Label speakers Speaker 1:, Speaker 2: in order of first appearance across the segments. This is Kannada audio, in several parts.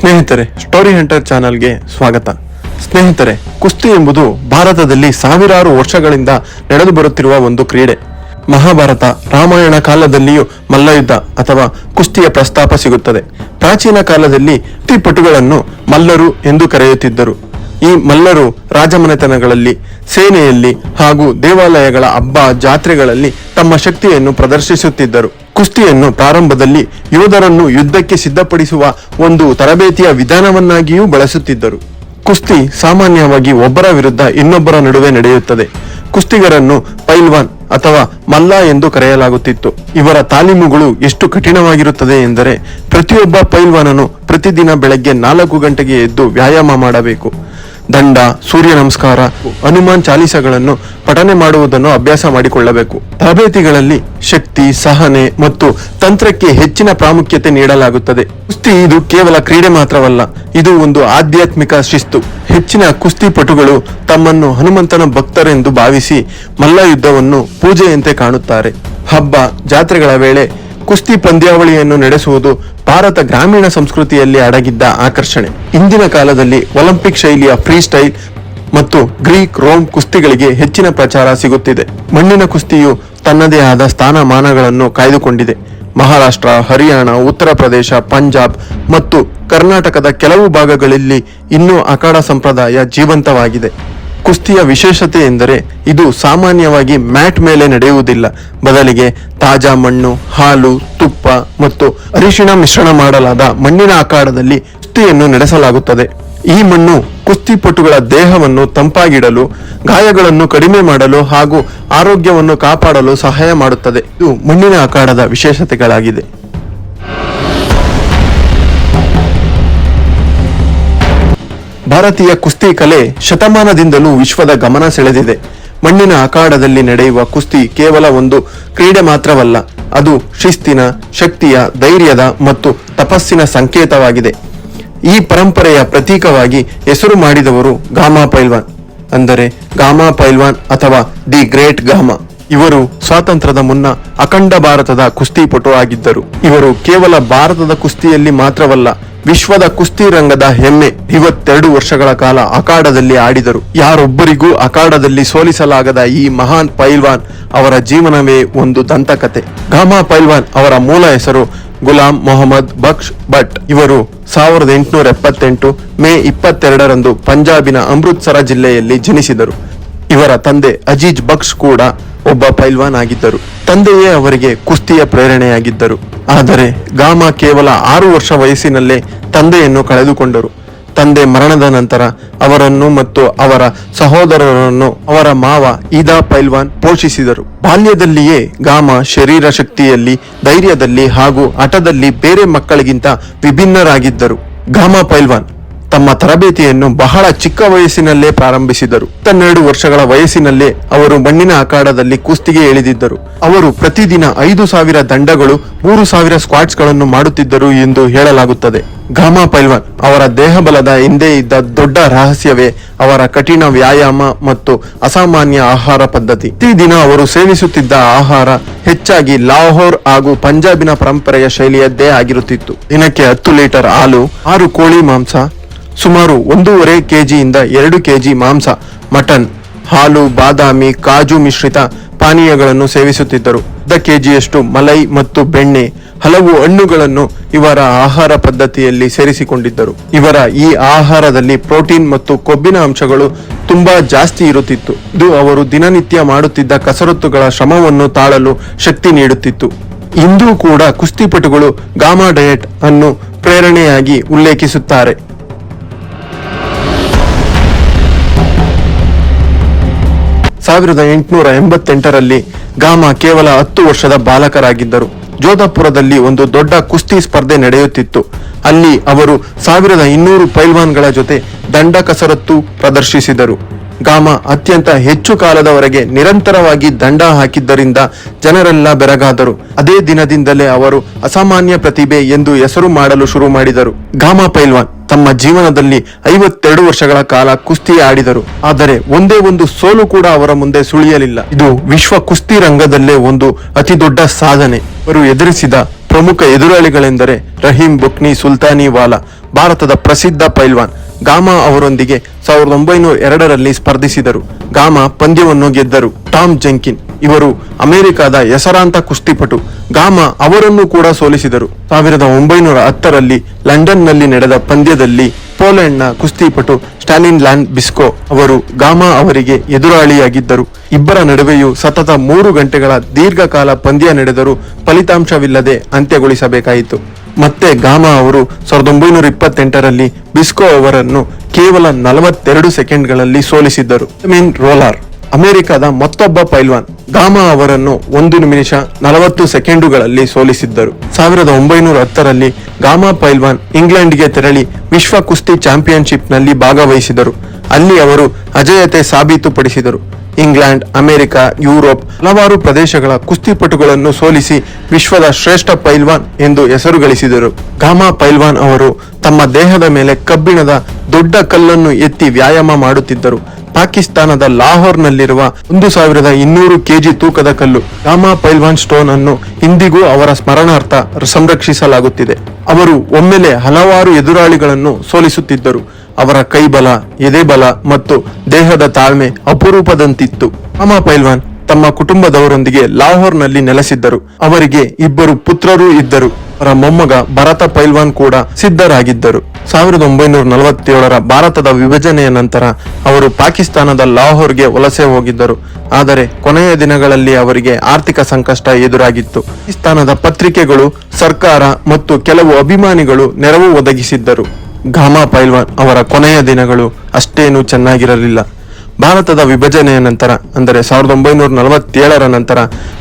Speaker 1: ಸ್ನೇಹಿತರೆ ಸ್ಟೋರಿ ಹಂಟರ್ ಚಾನೆಲ್ಗೆ ಸ್ವಾಗತ. ಸ್ನೇಹಿತರೆ, ಕುಸ್ತಿ ಎಂಬುದು ಭಾರತದಲ್ಲಿ ಸಾವಿರಾರು ವರ್ಷಗಳಿಂದ ನಡೆದು ಬರುತ್ತಿರುವ ಒಂದು ಕ್ರೀಡೆ. ಮಹಾಭಾರತ, ರಾಮಾಯಣ ಕಾಲದಲ್ಲಿಯೂ ಮಲ್ಲಯುದ್ಧ ಅಥವಾ ಕುಸ್ತಿಯ ಪ್ರಸ್ತಾಪ ಸಿಗುತ್ತದೆ. ಪ್ರಾಚೀನ ಕಾಲದಲ್ಲಿ ಕುಸ್ತಿಪಟುಗಳನ್ನು ಮಲ್ಲರು ಎಂದು ಕರೆಯುತ್ತಿದ್ದರು. ಈ ಮಲ್ಲರು ರಾಜಮನೆತನಗಳಲ್ಲಿ, ಸೇನೆಯಲ್ಲಿ ಹಾಗೂ ದೇವಾಲಯಗಳ ಹಬ್ಬ ಜಾತ್ರೆಗಳಲ್ಲಿ ತಮ್ಮ ಶಕ್ತಿಯನ್ನು ಪ್ರದರ್ಶಿಸುತ್ತಿದ್ದರು. ಕುಸ್ತಿಯನ್ನು ಪ್ರಾರಂಭದಲ್ಲಿ ಯೋಧರನ್ನು ಯುದ್ಧಕ್ಕೆ ಸಿದ್ಧಪಡಿಸುವ ಒಂದು ತರಬೇತಿಯ ವಿಧಾನವನ್ನಾಗಿಯೂ ಬಳಸುತ್ತಿದ್ದರು. ಕುಸ್ತಿ ಸಾಮಾನ್ಯವಾಗಿ ಒಬ್ಬರ ವಿರುದ್ಧ ಇನ್ನೊಬ್ಬರ ನಡುವೆ ನಡೆಯುತ್ತದೆ. ಕುಸ್ತಿಗರನ್ನು ಪೈಲ್ವಾನ್ ಅಥವಾ ಮಲ್ಲ ಎಂದು ಕರೆಯಲಾಗುತ್ತಿತ್ತು. ಇವರ ತಾಲೀಮುಗಳು ಎಷ್ಟು ಕಠಿಣವಾಗಿರುತ್ತದೆ ಎಂದರೆ ಪ್ರತಿಯೊಬ್ಬ ಪೈಲ್ವಾನನು ಪ್ರತಿದಿನ ಬೆಳಗ್ಗೆ ನಾಲ್ಕು ಗಂಟೆಗೆ ಎದ್ದು ವ್ಯಾಯಾಮ ಮಾಡಬೇಕು. ದಂಡ, ಸೂರ್ಯ ನಮಸ್ಕಾರ, ಹನುಮಾನ್ ಚಾಲಿಸಗಳನ್ನು ಪಠನೆ ಮಾಡುವುದನ್ನು ಅಭ್ಯಾಸ ಮಾಡಿಕೊಳ್ಳಬೇಕು. ತರಬೇತಿಗಳಲ್ಲಿ ಶಕ್ತಿ, ಸಹನೆ ಮತ್ತು ತಂತ್ರಕ್ಕೆ ಹೆಚ್ಚಿನ ಪ್ರಾಮುಖ್ಯತೆ ನೀಡಲಾಗುತ್ತದೆ. ಕುಸ್ತಿ ಇದು ಕೇವಲ ಕ್ರೀಡೆ ಮಾತ್ರವಲ್ಲ, ಇದು ಒಂದು ಆಧ್ಯಾತ್ಮಿಕ ಶಿಸ್ತು. ಹೆಚ್ಚಿನ ಕುಸ್ತಿ ಪಟುಗಳು ತಮ್ಮನ್ನು ಹನುಮಂತನ ಭಕ್ತರೆಂದು ಭಾವಿಸಿ ಮಲ್ಲ ಯುದ್ಧವನ್ನು ಪೂಜೆಯಂತೆ ಕಾಣುತ್ತಾರೆ. ಹಬ್ಬ, ಜಾತ್ರೆಗಳ ವೇಳೆ ಕುಸ್ತಿ ಪಂದ್ಯಾವಳಿಯನ್ನು ನಡೆಸುವುದು ಭಾರತ ಗ್ರಾಮೀಣ ಸಂಸ್ಕೃತಿಯಲ್ಲಿ ಅಡಗಿದ್ದ ಆಕರ್ಷಣೆ. ಇಂದಿನ ಕಾಲದಲ್ಲಿ ಒಲಿಂಪಿಕ್ ಶೈಲಿಯ ಫ್ರೀ ಸ್ಟೈಲ್ ಮತ್ತು ಗ್ರೀಕ್, ರೋಮ್ ಕುಸ್ತಿಗಳಿಗೆ ಹೆಚ್ಚಿನ ಪ್ರಚಾರ ಸಿಗುತ್ತಿದೆ. ಮಣ್ಣಿನ ಕುಸ್ತಿಯು ತನ್ನದೇ ಆದ ಸ್ಥಾನಮಾನಗಳನ್ನು ಕಾಯ್ದುಕೊಂಡಿದೆ. ಮಹಾರಾಷ್ಟ್ರ, ಹರಿಯಾಣ, ಉತ್ತರ ಪ್ರದೇಶ, ಪಂಜಾಬ್ ಮತ್ತು ಕರ್ನಾಟಕದ ಕೆಲವು ಭಾಗಗಳಲ್ಲಿ ಇನ್ನೂ ಅಖಾಡ ಸಂಪ್ರದಾಯ ಜೀವಂತವಾಗಿದೆ. ಕುಸ್ತಿಯ ವಿಶೇಷತೆ ಎಂದರೆ ಇದು ಸಾಮಾನ್ಯವಾಗಿ ಮ್ಯಾಟ್ ಮೇಲೆ ನಡೆಯುವುದಿಲ್ಲ. ಬದಲಿಗೆ ತಾಜಾ ಮಣ್ಣು, ಹಾಲು, ತುಪ್ಪ ಮತ್ತು ಅರಿಶಿಣ ಮಿಶ್ರಣ ಮಾಡಲಾದ ಮಣ್ಣಿನ ಆಕಾರದಲ್ಲಿ ಕುಸ್ತಿಯನ್ನು ನಡೆಸಲಾಗುತ್ತದೆ. ಈ ಮಣ್ಣು ಕುಸ್ತಿಪಟುಗಳ ದೇಹವನ್ನು ತಂಪಾಗಿಡಲು, ಗಾಯಗಳನ್ನು ಕಡಿಮೆ ಮಾಡಲು ಹಾಗೂ ಆರೋಗ್ಯವನ್ನು ಕಾಪಾಡಲು ಸಹಾಯ ಮಾಡುತ್ತದೆ. ಇದು ಮಣ್ಣಿನ ಆಕಾರದ ವಿಶೇಷತೆಗಳಾಗಿದೆ. ಭಾರತೀಯ ಕುಸ್ತಿ ಕಲೆ ಶತಮಾನದಿಂದಲೂ ವಿಶ್ವದ ಗಮನ ಸೆಳೆದಿದೆ. ಮಣ್ಣಿನ ಅಖಾಡದಲ್ಲಿ ನಡೆಯುವ ಕುಸ್ತಿ ಕೇವಲ ಒಂದು ಕ್ರೀಡೆ ಮಾತ್ರವಲ್ಲ, ಅದು ಶಿಸ್ತಿನ, ಶಕ್ತಿಯ, ಧೈರ್ಯದ ಮತ್ತು ತಪಸ್ಸಿನ ಸಂಕೇತವಾಗಿದೆ. ಈ ಪರಂಪರೆಯ ಪ್ರತೀಕವಾಗಿ ಹೆಸರು ಮಾಡಿದವರು ಗಾಮಾ ಪೈಲ್ವಾನ್, ಅಂದರೆ ಗಾಮಾ ಪೈಲ್ವಾನ್ ಅಥವಾ ದಿ ಗ್ರೇಟ್ ಗಾಮಾ. ಇವರು ಸ್ವಾತಂತ್ರ್ಯದ ಮುನ್ನ ಅಖಂಡ ಭಾರತದ ಕುಸ್ತಿಪಟು ಆಗಿದ್ದರು. ಇವರು ಕೇವಲ ಭಾರತದ ಕುಸ್ತಿಯಲ್ಲಿ ಮಾತ್ರವಲ್ಲ ವಿಶ್ವದ ಕುಸ್ತಿ ರಂಗದ ಹೆಮ್ಮೆ ಐವತ್ತೆರಡು ವರ್ಷಗಳ ಕಾಲ ಅಖಾಡದಲ್ಲಿ ಆಡಿದರು. ಯಾರೊಬ್ಬರಿಗೂ ಅಖಾಡದಲ್ಲಿ ಸೋಲಿಸಲಾಗದ ಈ ಮಹಾನ್ ಪೈಲ್ವಾನ್ ಅವರ ಜೀವನವೇ ಒಂದು ದಂತಕತೆ. ಗಾಮಾ ಪೈಲ್ವಾನ್ ಅವರ ಮೂಲ ಹೆಸರು ಗುಲಾಂ ಮೊಹಮ್ಮದ್ ಬಕ್ಷ್ ಭಟ್. ಇವರು ಸಾವಿರದ ಎಂಟುನೂರ ಎಪ್ಪತ್ತೆಂಟು ಮೇ ಇಪ್ಪತ್ತೆರಡರಂದು ಪಂಜಾಬಿನ ಅಮೃತ್ಸರ ಜಿಲ್ಲೆಯಲ್ಲಿ ಜನಿಸಿದರು. ಇವರ ತಂದೆ ಅಜೀಜ್ ಬಕ್ಷ್ ಕೂಡ ಒಬ್ಬ ಪೈಲ್ವಾನ್ ಆಗಿದ್ದರು. ತಂದೆಯೇ ಅವರಿಗೆ ಕುಸ್ತಿಯ ಪ್ರೇರಣೆಯಾಗಿದ್ದರು. ಆದರೆ ಗಾಮ ಕೇವಲ ಆರು ವರ್ಷ ವಯಸ್ಸಿನಲ್ಲೇ ತಂದೆಯನ್ನು ಕಳೆದುಕೊಂಡರು. ತಂದೆ ಮರಣದ ನಂತರ ಅವರನ್ನು ಮತ್ತು ಅವರ ಸಹೋದರರನ್ನು ಅವರ ಮಾವ ಈದಾ ಪೈಲ್ವಾನ್ ಪೋಷಿಸಿದರು. ಬಾಲ್ಯದಲ್ಲಿಯೇ ಗಾಮ ಶರೀರ ಶಕ್ತಿಯಲ್ಲಿ, ಧೈರ್ಯದಲ್ಲಿ ಹಾಗೂ ಹಠದಲ್ಲಿ ಬೇರೆ ಮಕ್ಕಳಿಗಿಂತ ವಿಭಿನ್ನರಾಗಿದ್ದರು. ಗಾಮ ಪೈಲ್ವಾನ್ ತಮ್ಮ ತರಬೇತಿಯನ್ನು ಬಹಳ ಚಿಕ್ಕ ವಯಸ್ಸಿನಲ್ಲೇ ಪ್ರಾರಂಭಿಸಿದರು. ಹನ್ನೆರಡು ವರ್ಷಗಳ ವಯಸ್ಸಿನಲ್ಲೇ ಅವರು ಮಣ್ಣಿನ ಅಖಾಡದಲ್ಲಿ ಕುಸ್ತಿಗೆ ಇಳಿದಿದ್ದರು ಅವರು ಪ್ರತಿದಿನ ಐದು ಸಾವಿರ ದಂಡಗಳು, ಮೂರು ಸಾವಿರ ಸ್ಕ್ವಾಟ್ಸ್ಗಳನ್ನು ಮಾಡುತ್ತಿದ್ದರು ಎಂದು ಹೇಳಲಾಗುತ್ತದೆ. ಘಾಮಾ ಪೈಲ್ವಾನ್ ಅವರ ದೇಹಬಲದ ಹಿಂದೆ ಇದ್ದ ದೊಡ್ಡ ರಹಸ್ಯವೇ ಅವರ ಕಠಿಣ ವ್ಯಾಯಾಮ ಮತ್ತು ಅಸಾಮಾನ್ಯ ಆಹಾರ ಪದ್ಧತಿ. ಪ್ರತಿದಿನ ಅವರು ಸೇವಿಸುತ್ತಿದ್ದ ಆಹಾರ ಹೆಚ್ಚಾಗಿ ಲಾಹೋರ್ ಹಾಗೂ ಪಂಜಾಬಿನ ಪರಂಪರೆಯ ಶೈಲಿಯದ್ದೇ ಆಗಿರುತ್ತಿತ್ತು. ದಿನಕ್ಕೆ ಹತ್ತು ಲೀಟರ್ ಹಾಲು, ಆರು ಕೋಳಿ ಮಾಂಸ ಸುಮಾರು ಒಂದೂವರೆ ಕೆಜಿಯಿಂದ ಎರಡು ಕೆಜಿ ಮಾಂಸ, ಮಟನ್, ಹಾಲು, ಬಾದಾಮಿ, ಕಾಜು ಮಿಶ್ರಿತ ಪಾನೀಯಗಳನ್ನು ಸೇವಿಸುತ್ತಿದ್ದರು. ಅರ್ಧ ಕೆಜಿಯಷ್ಟು ಮಲೈ ಮತ್ತು ಬೆಣ್ಣೆ, ಹಲವು ಹಣ್ಣುಗಳನ್ನು ಇವರ ಆಹಾರ ಪದ್ಧತಿಯಲ್ಲಿ ಸೇರಿಸಿಕೊಂಡಿದ್ದರು. ಇವರ ಈ ಆಹಾರದಲ್ಲಿ ಪ್ರೋಟೀನ್ ಮತ್ತು ಕೊಬ್ಬಿನ ಅಂಶಗಳು ತುಂಬಾ ಜಾಸ್ತಿ ಇರುತ್ತಿತ್ತು. ಇದು ಅವರು ದಿನನಿತ್ಯ ಮಾಡುತ್ತಿದ್ದ ಕಸರತ್ತುಗಳ ಶ್ರಮವನ್ನು ತಾಳಲು ಶಕ್ತಿ ನೀಡುತ್ತಿತ್ತು. ಇಂದೂ ಕೂಡ ಕುಸ್ತಿಪಟುಗಳು ಗಾಮಾ ಡಯಟ್ ಅನ್ನು ಪ್ರೇರಣೆಯಾಗಿ ಉಲ್ಲೇಖಿಸುತ್ತಾರೆ. ಸಾವಿರದ ಎಂಟುನೂರ ಎಂಬತ್ತೆಂಟರಲ್ಲಿ ಗಾಮ ಕೇವಲ ಹತ್ತು ವರ್ಷದ ಬಾಲಕರಾಗಿದ್ದರು. ಜೋಧಪುರದಲ್ಲಿ ಒಂದು ದೊಡ್ಡ ಕುಸ್ತಿ ಸ್ಪರ್ಧೆ ನಡೆಯುತ್ತಿತ್ತು. ಅಲ್ಲಿ ಅವರು ಸಾವಿರದ ಇನ್ನೂರು ಪೈಲ್ವಾನ್ಗಳ ಜೊತೆ ದಂಡ ಕಸರತ್ತು ಪ್ರದರ್ಶಿಸಿದರು. ಗಾಮ ಅತ್ಯಂತ ಹೆಚ್ಚು ಕಾಲದವರೆಗೆ ನಿರಂತರವಾಗಿ ದಂಡ ಹಾಕಿದ್ದರಿಂದ ಜನರೆಲ್ಲ ಬೆರಗಾದರು. ಅದೇ ದಿನದಿಂದಲೇ ಅವರು ಅಸಾಮಾನ್ಯ ಪ್ರತಿಭೆ ಎಂದು ಹೆಸರು ಮಾಡಲು ಶುರು ಮಾಡಿದರು. ಗಾಮ ಪೈಲ್ವಾನ್ ತಮ್ಮ ಜೀವನದಲ್ಲಿ ಐವತ್ತೆರಡು ವರ್ಷಗಳ ಕಾಲ ಕುಸ್ತಿ ಆಡಿದರು. ಆದರೆ ಒಂದೇ ಒಂದು ಸೋಲು ಕೂಡ ಅವರ ಮುಂದೆ ಸುಳಿಯಲಿಲ್ಲ. ಇದು ವಿಶ್ವ ಕುಸ್ತಿ ರಂಗದಲ್ಲೇ ಒಂದು ಅತಿ ದೊಡ್ಡ ಸಾಧನೆ. ಅವರು ಎದುರಿಸಿದ ಪ್ರಮುಖ ಎದುರಾಳಿಗಳೆಂದರೆ ರಹೀಂ ಬುಕ್ನಿ ಸುಲ್ತಾನಿ ವಾಲಾ ಭಾರತದ ಪ್ರಸಿದ್ಧ ಪೈಲ್ವಾನ್. ಗಾಮಾ ಅವರೊಂದಿಗೆ ಸಾವಿರದ ಒಂಬೈನೂರ ಎರಡರಲ್ಲಿ ಸ್ಪರ್ಧಿಸಿದರು. ಗಾಮಾ ಪಂದ್ಯವನ್ನು ಗೆದ್ದರು. ಟಾಮ್ ಜೆಂಕಿನ್ ಇವರು ಅಮೆರಿಕದ ಹೆಸರಾಂತ ಕುಸ್ತಿಪಟು. ಗಾಮಾ ಅವರನ್ನು ಕೂಡ ಸೋಲಿಸಿದರು. ಸಾವಿರದ ಒಂಬೈನೂರ ಹತ್ತರಲ್ಲಿ ಲಂಡನ್ನಲ್ಲಿ ನಡೆದ ಪಂದ್ಯದಲ್ಲಿ ಪೋಲೆಂಡ್ನ ಕುಸ್ತಿಪಟು ಸ್ಟಾಲಿನ್ ಲ್ಯಾಂಡ್ ಬಿಸ್ಕೋ ಅವರು ಗಾಮಾ ಅವರಿಗೆ ಎದುರಾಳಿಯಾಗಿದ್ದರು. ಇಬ್ಬರ ನಡುವೆಯೂ ಸತತ ಮೂರು ಗಂಟೆಗಳ ದೀರ್ಘಕಾಲ ಪಂದ್ಯ ನಡೆದರೂ ಫಲಿತಾಂಶವಿಲ್ಲದೆ ಅಂತ್ಯಗೊಳಿಸಬೇಕಾಯಿತು. ಮತ್ತೆ ಗಾಮಾ ಅವರು ಸಾವಿರದ ಒಂಬೈನೂರ ಇಪ್ಪತ್ತೆಂಟರಲ್ಲಿ ಬಿಸ್ಕೋ ಅವರನ್ನು ಕೇವಲ ನಲವತ್ತೆರಡು ಸೆಕೆಂಡ್ಗಳಲ್ಲಿ ಸೋಲಿಸಿದ್ದರು. ಮೀನ್ ರೋಲಾರ್. ಅಮೆರಿಕದ ಮತ್ತೊಬ್ಬ ಪೈಲ್ವಾನ್ ಗಾಮಾ ಅವರನ್ನು ಒಂದು ನಿಮಿಷ ನಲವತ್ತು ಸೆಕೆಂಡುಗಳಲ್ಲಿ ಸೋಲಿಸಿದ್ದರು. ಸಾವಿರದ ಒಂಬೈನೂರ ಹತ್ತರಲ್ಲಿ ಗಾಮಾ ಪೈಲ್ವಾನ್ ಇಂಗ್ಲೆಂಡ್ಗೆ ತೆರಳಿ ವಿಶ್ವ ಕುಸ್ತಿ ಚಾಂಪಿಯನ್ಶಿಪ್ನಲ್ಲಿ ಭಾಗವಹಿಸಿದರು. ಅಲ್ಲಿ ಅವರು ಅಜಯತೆ ಸಾಬೀತುಪಡಿಸಿದರು. ಇಂಗ್ಲೆಂಡ್, ಅಮೆರಿಕ, ಯುರೋಪ್ ಹಲವಾರು ಪ್ರದೇಶಗಳ ಕುಸ್ತಿಪಟುಗಳನ್ನು ಸೋಲಿಸಿ ವಿಶ್ವದ ಶ್ರೇಷ್ಠ ಪೈಲ್ವಾನ್ ಎಂದು ಹೆಸರು ಗಳಿಸಿದರು. ಗಾಮಾ ಪೈಲ್ವಾನ್ ಅವರು ತಮ್ಮ ದೇಹದ ಮೇಲೆ ಕಬ್ಬಿಣದ ದೊಡ್ಡ ಕಲ್ಲನ್ನು ಎತ್ತಿ ವ್ಯಾಯಾಮ ಮಾಡುತ್ತಿದ್ದರು. ಪಾಕಿಸ್ತಾನದ ಲಾಹೋರ್ನಲ್ಲಿರುವ ಒಂದು ಸಾವಿರದ ಇನ್ನೂರು ಕೆಜಿ ತೂಕದ ಕಲ್ಲು ಗಾಮಾ ಪೈಲ್ವಾನ್ ಸ್ಟೋನ್ ಅನ್ನು ಇಂದಿಗೂ ಅವರ ಸ್ಮರಣಾರ್ಥ ಸಂರಕ್ಷಿಸಲಾಗುತ್ತಿದೆ. ಅವರು ಒಮ್ಮೆಲೆ ಹಲವಾರು ಎದುರಾಳಿಗಳನ್ನು ಸೋಲಿಸುತ್ತಿದ್ದರು. ಅವರ ಕೈಬಲ, ಎದೆಬಲ ಮತ್ತು ದೇಹದ ತಾಳ್ಮೆ ಅಪರೂಪದಂತಿತ್ತು. ಅಮ ಪೈಲ್ವಾನ್ ತಮ್ಮ ಕುಟುಂಬದವರೊಂದಿಗೆ ಲಾಹೋರ್ನಲ್ಲಿ ನೆಲೆಸಿದ್ದರು. ಅವರಿಗೆ ಇಬ್ಬರು ಪುತ್ರರೂ ಇದ್ದರು. ಅವರ ಮೊಮ್ಮಗ ಭರತ ಪೈಲ್ವಾನ್ ಕೂಡ ಸಿದ್ಧರಾಗಿದ್ದರು. ಸಾವಿರದ ಒಂಬೈನೂರ ನಲವತ್ತೇಳರ ಭಾರತದ ವಿಭಜನೆಯ ನಂತರ ಅವರು ಪಾಕಿಸ್ತಾನದ ಲಾಹೋರ್ಗೆ ವಲಸೆ ಹೋಗಿದ್ದರು. ಆದರೆ ಕೊನೆಯ ದಿನಗಳಲ್ಲಿ ಅವರಿಗೆ ಆರ್ಥಿಕ ಸಂಕಷ್ಟ ಎದುರಾಗಿತ್ತು. ಪಾಕಿಸ್ತಾನದ ಪತ್ರಿಕೆಗಳು, ಸರ್ಕಾರ ಮತ್ತು ಕೆಲವು ಅಭಿಮಾನಿಗಳು ನೆರವು ಒದಗಿಸಿದ್ದರು. ಗಾಮಾ ಪೈಲ್ವಾನ್ ಅವರ ಕೊನೆಯ ದಿನಗಳು ಅಷ್ಟೇನೂ ಚೆನ್ನಾಗಿರಲಿಲ್ಲ. ಭಾರತದ ವಿಭಜನೆಯ ನಂತರ, ಅಂದರೆ ಸಾವಿರದ ಒಂಬೈನೂರ ನಲವತ್ತೇಳರ ನಂತರ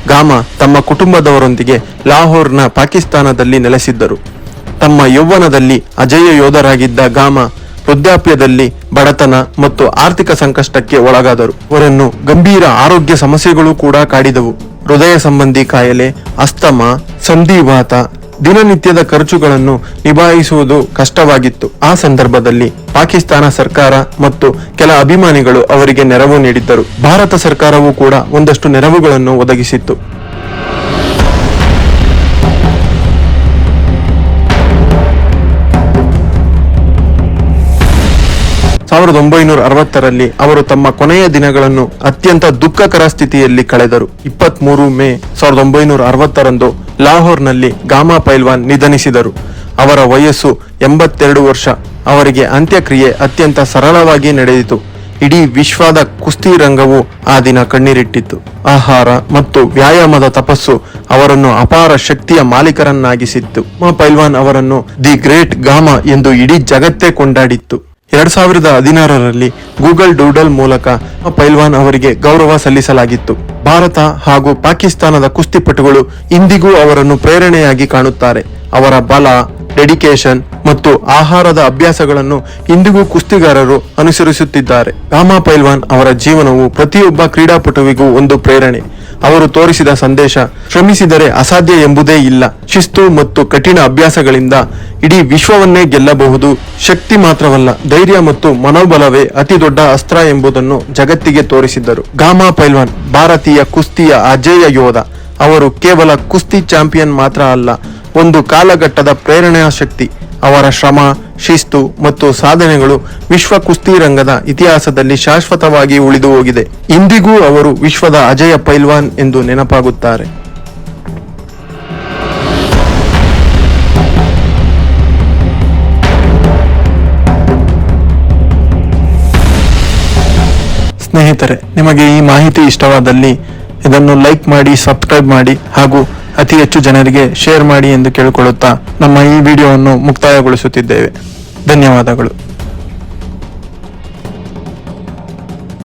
Speaker 1: ಗಾಮಾ ತಮ್ಮ ಕುಟುಂಬದವರೊಂದಿಗೆ ಲಾಹೋರ್ನ ಪಾಕಿಸ್ತಾನದಲ್ಲಿ ನೆಲೆಸಿದ್ದರು. ತಮ್ಮ ಯೌವನದಲ್ಲಿ ಅಜೇಯ ಯೋಧರಾಗಿದ್ದ ಗಾಮಾ ವೃದ್ಧಾಪ್ಯದಲ್ಲಿ ಬಡತನ ಮತ್ತು ಆರ್ಥಿಕ ಸಂಕಷ್ಟಕ್ಕೆ ಒಳಗಾದರು. ಅವರನ್ನು ಗಂಭೀರ ಆರೋಗ್ಯ ಸಮಸ್ಯೆಗಳು ಕೂಡ ಕಾಡಿದವು. ಹೃದಯ ಸಂಬಂಧಿ ಕಾಯಿಲೆ, ಅಸ್ತಮ, ಸಂಧಿವಾತ ದಿನನಿತ್ಯದ ಖರ್ಚುಗಳನ್ನು ನಿಭಾಯಿಸುವುದು ಕಷ್ಟವಾಗಿತ್ತು. ಆ ಸಂದರ್ಭದಲ್ಲಿ ಪಾಕಿಸ್ತಾನ ಸರ್ಕಾರ ಮತ್ತು ಕೆಲ ಅಭಿಮಾನಿಗಳು ಅವರಿಗೆ ನೆರವು ನೀಡಿದ್ದರು. ಭಾರತ ಸರ್ಕಾರವೂ ಕೂಡ ಒಂದಷ್ಟು ನೆರವುಗಳನ್ನು ಒದಗಿಸಿತ್ತು. ಸಾವಿರದ ಒಂಬೈನೂರ ಅರವತ್ತರಲ್ಲಿ ಅವರು ತಮ್ಮ ಕೊನೆಯ ದಿನಗಳನ್ನು ಅತ್ಯಂತ ದುಃಖಕರ ಸ್ಥಿತಿಯಲ್ಲಿ ಕಳೆದರು. ಇಪ್ಪತ್ತ್ ಮೂರು ಮೇ ಸಾವಿರದ ಒಂಬೈನೂರ ಅರವತ್ತರಂದು ಲಾಹೋರ್ನಲ್ಲಿ ಗಾಮಾ ಪೈಲ್ವಾನ್ ನಿಧನಿಸಿದರು. ಅವರ ವಯಸ್ಸು ಎಂಬತ್ತೆರಡು ವರ್ಷ. ಅವರಿಗೆ ಅಂತ್ಯಕ್ರಿಯೆ ಅತ್ಯಂತ ಸರಳವಾಗಿ ನಡೆಯಿತು ಇಡೀ ವಿಶ್ವದ ಕುಸ್ತಿ ರಂಗವು ಆ ದಿನ ಕಣ್ಣೀರಿಟ್ಟಿತ್ತು. ಆಹಾರ ಮತ್ತು ವ್ಯಾಯಾಮದ ತಪಸ್ಸು ಅವರನ್ನು ಅಪಾರ ಶಕ್ತಿಯ ಮಾಲೀಕರನ್ನಾಗಿಸಿತ್ತು. ಮಾ ಪೈಲ್ವಾನ್ ಅವರನ್ನು ದಿ ಗ್ರೇಟ್ ಗಾಮ ಎಂದು ಇಡೀ ಜಗತ್ತೇ ಕೊಂಡಾಡಿತ್ತು. ಎರಡ್ ಸಾವಿರದ ಹದಿನಾರರಲ್ಲಿ ಗೂಗಲ್ ಡೂಡಲ್ ಮೂಲಕ ಪೈಲ್ವಾನ್ ಅವರಿಗೆ ಗೌರವ ಸಲ್ಲಿಸಲಾಗಿತ್ತು. ಭಾರತ ಹಾಗೂ ಪಾಕಿಸ್ತಾನದ ಕುಸ್ತಿಪಟುಗಳು ಇಂದಿಗೂ ಅವರನ್ನು ಪ್ರೇರಣೆಯಾಗಿ ಕಾಣುತ್ತಾರೆ. ಅವರ ಬಲ ಡೆಡಿಕೇಶನ್ ಮತ್ತು ಆಹಾರದ ಅಭ್ಯಾಸಗಳನ್ನು ಇಂದಿಗೂ ಕುಸ್ತಿಗಾರರು ಅನುಸರಿಸುತ್ತಿದ್ದಾರೆ. ಗಾಮಾ ಪೈಲ್ವಾನ್ ಅವರ ಜೀವನವು ಪ್ರತಿಯೊಬ್ಬ ಕ್ರೀಡಾಪಟುವಿಗೂ ಒಂದು ಪ್ರೇರಣೆ. ಅವರು ತೋರಿಸಿದ ಸಂದೇಶ, ಶ್ರಮಿಸಿದರೆ ಅಸಾಧ್ಯ ಎಂಬುದೇ ಇಲ್ಲ. ಶಿಸ್ತು ಮತ್ತು ಕಠಿಣ ಅಭ್ಯಾಸಗಳಿಂದ ಇಡೀ ವಿಶ್ವವನ್ನೇ ಗೆಲ್ಲಬಹುದು. ಶಕ್ತಿ ಮಾತ್ರವಲ್ಲ, ಧೈರ್ಯ ಮತ್ತು ಮನೋಬಲವೇ ಅತಿ ದೊಡ್ಡ ಅಸ್ತ್ರ ಎಂಬುದನ್ನು ಜಗತ್ತಿಗೆ ತೋರಿಸಿದ್ದರು. ಗಾಮಾ ಪೈಲ್ವಾನ್, ಭಾರತೀಯ ಕುಸ್ತಿಯ ಅಜೇಯ ಯೋಧ. ಅವರು ಕೇವಲ ಕುಸ್ತಿ ಚಾಂಪಿಯನ್ ಮಾತ್ರ ಅಲ್ಲ ಒಂದು ಕಾಲಘಟ್ಟದ ಪ್ರೇರಣಾ ಶಕ್ತಿ. ಅವರ ಶ್ರಮ, ಶಿಸ್ತು ಮತ್ತು ಸಾಧನೆಗಳು ವಿಶ್ವ ಕುಸ್ತಿ ರಂಗದ ಇತಿಹಾಸದಲ್ಲಿ ಶಾಶ್ವತವಾಗಿ ಉಳಿದು ಹೋಗಿದೆ. ಇಂದಿಗೂ ಅವರು ವಿಶ್ವದ ಅಜಯ ಪೈಲ್ವಾನ್ ಎಂದು ನೆನಪಾಗುತ್ತಾರೆ. ಸ್ನೇಹಿತರೆ, ನಿಮಗೆ ಈ ಮಾಹಿತಿ ಇಷ್ಟವಾದಲ್ಲಿ ಇದನ್ನು ಲೈಕ್ ಮಾಡಿ, ಸಬ್ಸ್ಕ್ರೈಬ್ ಮಾಡಿ ಹಾಗೂ ಅತಿ ಹೆಚ್ಚು ಜನರಿಗೆ ಶೇರ್ ಮಾಡಿ ಎಂದು ಕೇಳಿಕೊಳ್ಳುತ್ತಾ ನಮ್ಮ ಈ ವಿಡಿಯೋವನ್ನು ಮುಕ್ತಾಯಗೊಳಿಸುತ್ತಿದ್ದೇವೆ. ಧನ್ಯವಾದಗಳು.